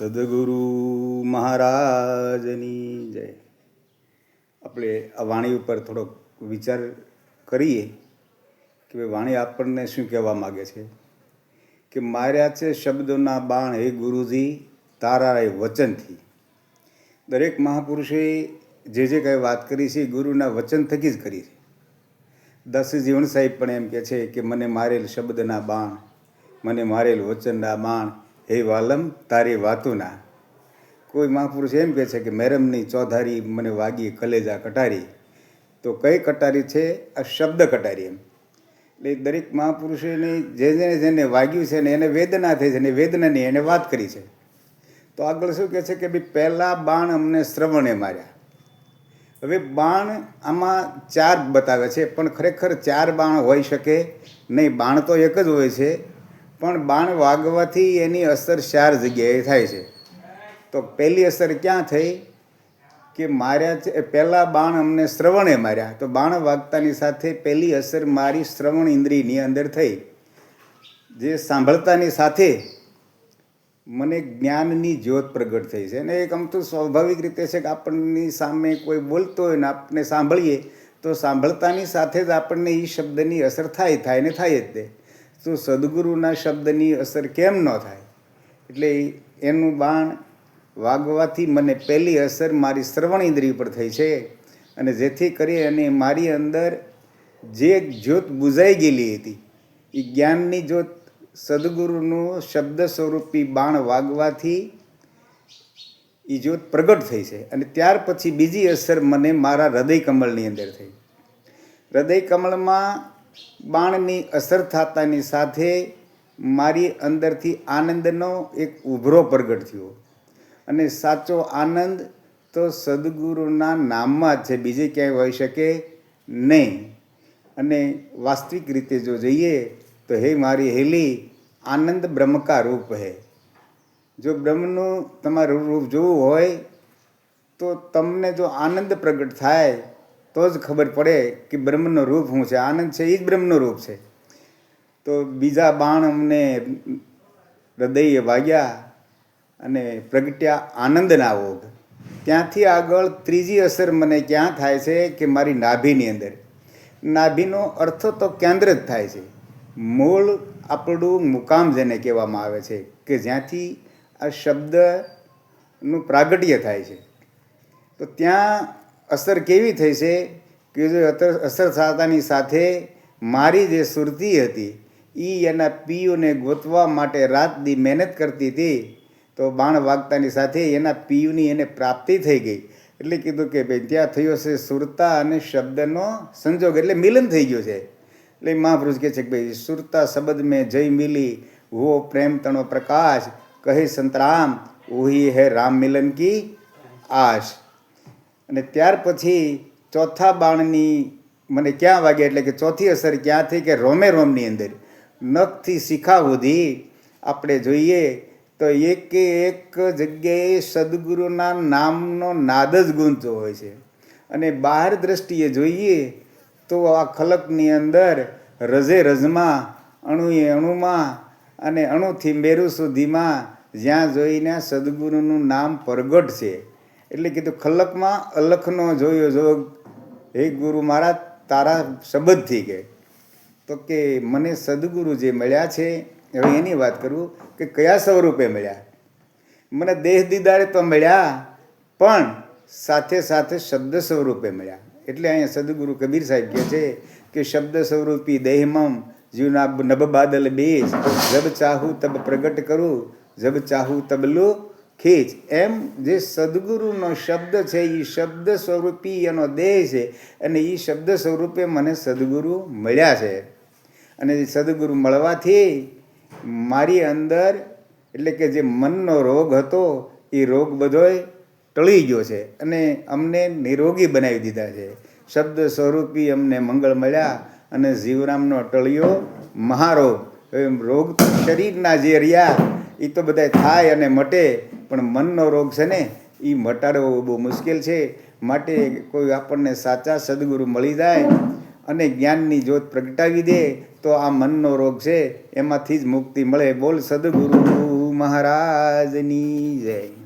સદગુરુ મહારાજની જય. આપણે આ વાણી ઉપર થોડોક વિચાર કરીએ કે ભાઈ વાણી આપણને શું કહેવા માગે છે? કે માર્યા છે શબ્દોના બાણ હે ગુરુજી, તારા એ વચનથી. દરેક મહાપુરુષે જે જે કાંઈ વાત કરી છે ગુરુના વચન થકી જ કરી છે. દસ જીવન સાહેબ પણ એમ કહે છે કે મને મારેલ શબ્દના બાણ, મને મારેલ વચનના બાણ હે વાલમ તારી વાતુના. કોઈ મહાપુરુષ એમ કહે છે કે મેરમની ચોધારી મને વાગી કલેજા કટારી. તો કઈ કટારી છે? આ શબ્દ કટારી એમ. એટલે દરેક મહાપુરુષોની જેને જેને વાગ્યું છે ને એને વેદના થઈ છે ને વેદનાની એને વાત કરી છે. તો આગળ શું કહે છે કે ભાઈ પહેલાં બાણ અમને શ્રવણે માર્યા. હવે બાણ આમાં ચાર બતાવે છે, પણ ખરેખર ચાર બાણ હોઈ શકે નહીં. બાણ તો એક જ હોય છે. પણ બાણ વાગવાથી એની અસર ચાર જગ્યાએ થાય છે. તો પહેલી અસર ક્યાં થઈ? કે માર્યા છે પહેલાં બાણ અમને શ્રવણે માર્યા. તો બાણ વાગતાની સાથે પહેલી અસર મારી શ્રવણ ઇન્દ્રિયની અંદર થઈ. જે સાંભળતાની સાથે મને જ્ઞાનની જ્યોત પ્રગટ થઈ છે. અને એક આમ તો સ્વાભાવિક રીતે છે કે આપણની સામે કોઈ બોલતો હોય ને આપણે સાંભળીએ, તો સાંભળતાની સાથે જ આપણને એ શબ્દની અસર થાય થાય ને થાય જ તે. તો સદગુરુના શબ્દની અસર કેમ ન થાય? એટલે એનું બાણ વાગવાથી મને પહેલી અસર મારી શ્રવણ ઇન્દ્રિય પર થઈ છે અને જેથી કરી અને મારી અંદર જે જ્યોત બુઝાઈ ગયેલી હતી એ જ્ઞાનની જ્યોત સદગુરુનું શબ્દ સ્વરૂપી બાણ વાગવાથી એ જ્યોત પ્રગટ થઈ છે. અને ત્યાર પછી બીજી અસર મને મારા હૃદય કમળની અંદર થઈ. હૃદય કમળમાં બાણની અસર થતાની સાથે મારી અંદરથી આનંદનો એક ઉભરો પ્રગટ થયો. અને સાચો આનંદ તો સદગુરુના નામમાં જ છે. બીજે ક્યાંય હોઈ શકે નહીં. અને વાસ્તવિક રીતે જો જઈએ તો હે મારી હેલી, આનંદ બ્રહ્મકા રૂપ હે. જો બ્રહ્મનું તમારું રૂપ જોવું હોય તો તમને જો આનંદ પ્રગટ થાય તો જ ખબર પડે કે બ્રહ્મનું રૂપ શું છે? આનંદ છે એ જ બ્રહ્મનું રૂપ છે. તો બીજા બાણ અમને હૃદયે વાગ્યા અને પ્રગટ્યા આનંદના ઓગ ત્યાંથી આગળ ત્રીજી અસર મને ક્યાં થાય છે કે મારી નાભીની અંદર? નાભીનો અર્થ તો કેન્દ્ર જ થાય છે. મૂળ આપણું મુકામ જેને કહેવામાં આવે છે, કે જ્યાંથી આ શબ્દનું પ્રાગટ્ય થાય છે. તો ત્યાં અસર કેવી થઈ છે કે જો અસર થતાની સાથે મારી જે સુરતી હતી એ એના પીયુને ગોતવા માટે રાત દી મહેનત કરતી હતી, તો બાણ વાગતાની સાથે એના પીયુની એને પ્રાપ્તિ થઈ ગઈ. એટલે કીધું કે ભાઈ, ત્યાં થયો છે સુરતા અને શબ્દનો સંજોગ. એટલે મિલન થઈ ગયું છે. એટલે મહાપુરુષ કહે છે કે ભાઈ, સુરતા શબ્દ મેં જય મિલી, હો પ્રેમ તણો પ્રકાશ, કહે સંતરામ ઉહી હે રામ મિલન કી આશ. અને ત્યાર પછી ચોથા બાણની મને ક્યાં વાગે એટલે કે ચોથી અસર ક્યાં થઈ કે રોમે રોમની અંદર નખથી શિખા સુધી આપણે જોઈએ તો એક એક જગ્યાએ સદગુરુના નામનો નાદ જ ગુંજતો હોય છે. અને બહાર દ્રષ્ટિએ જોઈએ તો આ ખલકની અંદર રજે રજમાં, અણુએ અણુમાં અને અણુથી મેરુ સુધીમાં જ્યાં જોઈને સદગુરુનું નામ પ્રગટ છે. એટલે કીધું, ખલકમાં અલખનો જોયો જોગ. હે ગુરુ મારા તારા શબ્દથી કે. તો કે, મને સદગુરુ જે મળ્યા છે. હવે એની વાત કરું કે, કયા સ્વરૂપે મળ્યા? મને દેહ દીદારે તો મળ્યા, પણ સાથે સાથે શબ્દ સ્વરૂપે મળ્યા. એટલે અહીંયા સદગુરુ કબીર સાહેબ કહે છે કે, શબ્દ સ્વરૂપી દેહમમ જીવના નબ બાદલ બેસ જબ ચાહું તબ પ્રગટ કરું, જબ ચાહું તબ લો ખીચ એમ જે સદગુરુનો શબ્દ છે એ શબ્દ સ્વરૂપી એનો દેહ છે અને એ શબ્દ સ્વરૂપે મને સદગુરુ મળ્યા છે. અને સદગુરુ મળવાથી મારી અંદર એટલે કે જે મનનો રોગ હતો એ રોગ બધોય ટળી ગયો છે અને અમને નિરોગી બનાવી દીધા છે. શબ્દ સ્વરૂપી અમને મંગળ મળ્યા અને જીવરામનો ટળ્યો મહારોગ. રોગ શરીરના જે રહ્યા એ તો બધા થાય અને મટે પણ મનનો રોગ છે ને એ મટાડવો બહુ મુશ્કેલ છે. માટે કોઈ આપણને સાચા સદગુરુ મળી જાય અને જ્ઞાનની જ્યોત પ્રગટાવી દે, તો આ મનનો રોગ છે. એમાંથી જ મુક્તિ મળે. બોલ સદગુરુ મહારાજની જય.